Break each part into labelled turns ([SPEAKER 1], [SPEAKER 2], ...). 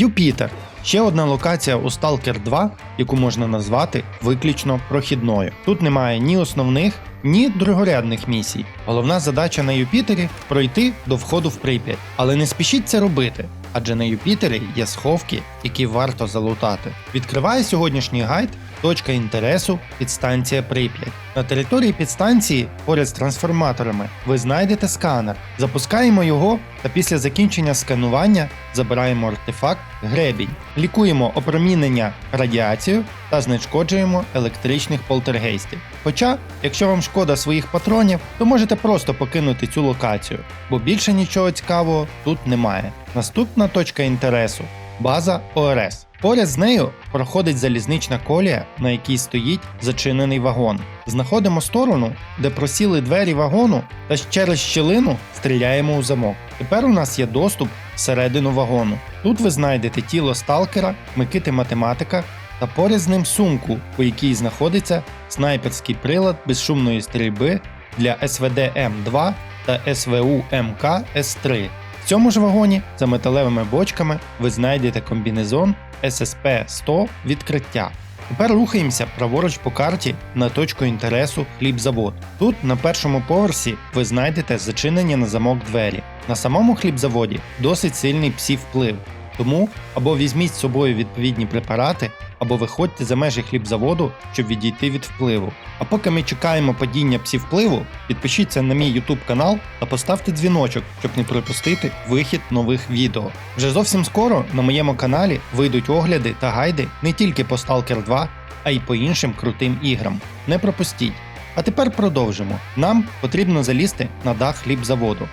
[SPEAKER 1] Юпітер ще одна локація у Stalker 2, яку можна назвати виключно прохідною. Тут немає ні основних, ні другорядних місій. Головна задача на Юпітері пройти до входу в Прип'ять. Але не спішіть це робити, адже на Юпітері є сховки, які варто залутати. Відкриває сьогоднішній гайд точка інтересу підстанція Прип'ять. На території підстанції, поряд з трансформаторами, ви знайдете сканер. Запускаємо його та після закінчення сканування забираємо артефакт гребінь, лікуємо опромінення радіацією та знешкоджуємо електричних полтергейстів. Хоча, якщо вам шкода своїх патронів, то можете просто покинути цю локацію, бо більше нічого цікавого тут немає. Наступна точка інтересу база ОРС. Поряд з нею проходить залізнична колія, на якій стоїть зачинений вагон. Знаходимо сторону, де просіли двері вагону, та через щілину стріляємо у замок. Тепер у нас є доступ всередину вагону. Тут ви знайдете тіло сталкера, Микити математика та поряд з ним сумку, у якій знаходиться снайперський прилад безшумної стрільби для СВД М2 та СВУ МК С3. В цьому ж вагоні за металевими бочками ви знайдете комбінезон SSP-100 відкриття. Тепер рухаємося праворуч по карті на точку інтересу хлібзавод. Тут на першому поверсі ви знайдете зачинені на замок двері. На самому хлібзаводі досить сильний псі вплив, тому або візьміть з собою відповідні препарати, або виходьте за межі хлібзаводу, щоб відійти від впливу. А поки ми чекаємо падіння псі впливу, підпишіться на мій YouTube канал та поставте дзвіночок, щоб не пропустити вихід нових відео. Вже зовсім скоро на моєму каналі вийдуть огляди та гайди не тільки по Stalker 2, а й по іншим крутим іграм. Не пропустіть. А тепер продовжимо. Нам потрібно залізти на дах хлібзаводу.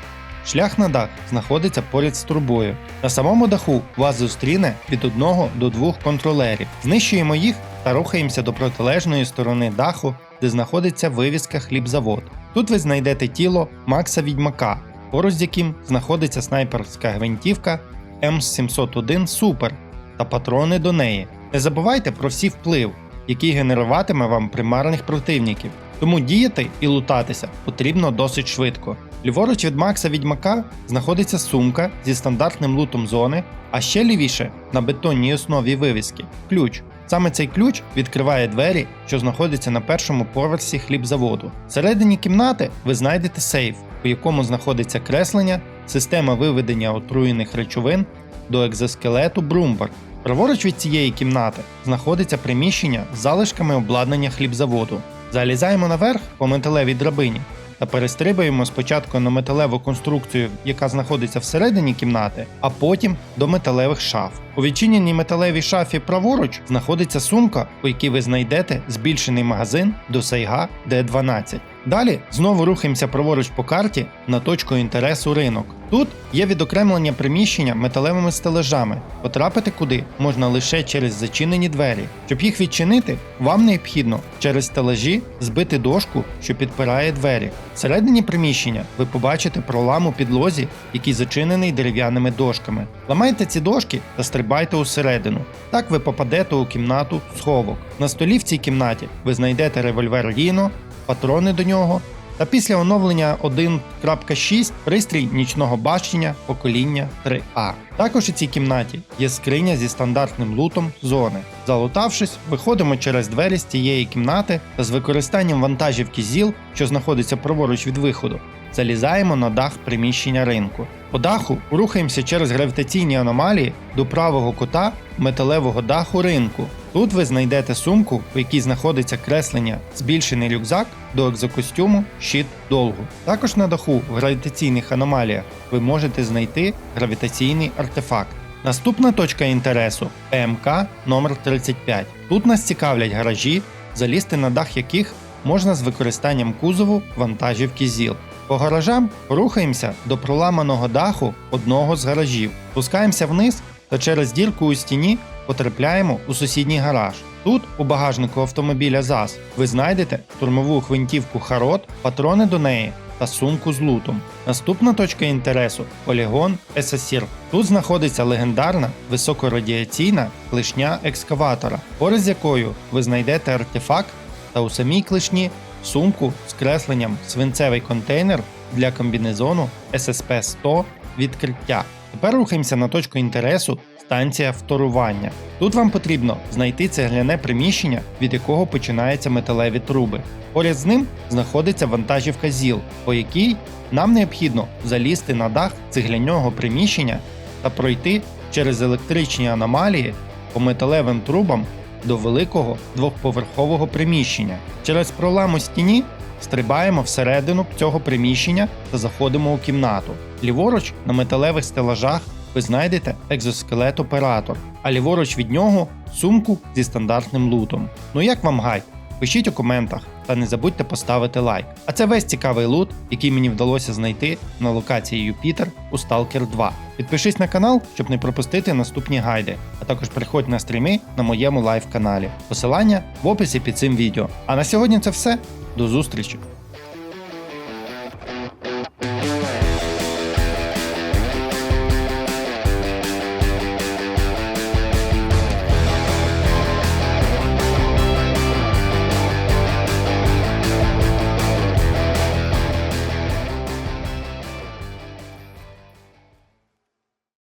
[SPEAKER 1] Шлях на дах знаходиться поряд з трубою. На самому даху вас зустріне від одного до двох контролерів. Знищуємо їх та рухаємося до протилежної сторони даху, де знаходиться вивіска хлібзавод. Тут ви знайдете тіло Макса Відьмака, поруч з яким знаходиться снайперська гвинтівка М701 Супер та патрони до неї. Не забувайте про всі вплив, який генеруватиме вам примарних противників. Тому діяти і лутатися потрібно досить швидко. Ліворуч від Макса Відьмака знаходиться сумка зі стандартним лутом зони, а ще лівіше на бетонній основі вивіски ключ. Саме цей ключ відкриває двері, що знаходяться на першому поверсі хлібзаводу. Всередині кімнати ви знайдете сейф, у якому знаходиться креслення, система виведення отруєних речовин до екзоскелету Брумбар. Праворуч від цієї кімнати знаходиться приміщення з залишками обладнання хлібзаводу. Залізаємо наверх по металевій драбині та перестрибуємо спочатку на металеву конструкцію, яка знаходиться всередині кімнати, а потім до металевих шаф. У відчиненій металевій шафі праворуч знаходиться сумка, у якій ви знайдете збільшений магазин до Сейга D12. Далі знову рухаємося праворуч по карті на точку інтересу ринок. Тут є відокремлення приміщення металевими стележами. Потрапити куди можна лише через зачинені двері. Щоб їх відчинити, вам необхідно через стележі збити дошку, що підпирає двері. Всередині приміщення ви побачите пролам у підлозі, який зачинений дерев'яними дошками. Ламайте ці дошки та стрибайте усередину. Так ви попадете у кімнату сховок. На столі в цій кімнаті ви знайдете револьвер Ріно, патрони до нього. Та після оновлення 1.6 пристрій нічного бачення покоління 3А. Також у цій кімнаті є скриня зі стандартним лутом зони. Залутавшись, виходимо через двері з цієї кімнати та з використанням вантажівки ЗІЛ, що знаходиться праворуч від виходу, залізаємо на дах приміщення ринку. По даху рухаємося через гравітаційні аномалії до правого кута металевого даху ринку. Тут ви знайдете сумку, в якій знаходиться креслення збільшений рюкзак до екзокостюму щит довгу. Також на даху в гравітаційних аномаліях ви можете знайти гравітаційний артефакт. Наступна точка інтересу ПМК номер 35 Тут нас цікавлять гаражі, залізти на дах яких можна з використанням кузову вантажівки ЗІЛ. По гаражам рухаємося до проламаного даху одного з гаражів, спускаємося вниз та через дірку у стіні потрапляємо у сусідній гараж. Тут, у багажнику автомобіля ЗАЗ, ви знайдете штурмову гвинтівку Харот, патрони до неї та сумку з лутом. Наступна точка інтересу полігон СССР. Тут знаходиться легендарна високорадіаційна клешня екскаватора, поряд з якою ви знайдете артефакт та у самій клешні сумку з кресленням свинцевий контейнер для комбінезону SSP-100 відкриття. Тепер рухаємося на точку інтересу станція вторування. Тут вам потрібно знайти цегляне приміщення, від якого починаються металеві труби. Поряд з ним знаходиться вантажівка ЗІЛ, по якій нам необхідно залізти на дах цегляного приміщення та пройти через електричні аномалії по металевим трубам до великого двохповерхового приміщення. Через пролам у стіні стрибаємо всередину цього приміщення та заходимо у кімнату. Ліворуч на металевих стелажах ви знайдете екзоскелет оператор, а ліворуч від нього сумку зі стандартним лутом. Ну як вам гайд? Пишіть у коментах та не забудьте поставити лайк. А це весь цікавий лут, який мені вдалося знайти на локації Юпітер у Stalker 2. Підпишись на канал, щоб не пропустити наступні гайди, а також приходь на стріми на моєму лайв каналі. Посилання в описі під цим відео. А на сьогодні це все. До зустрічі!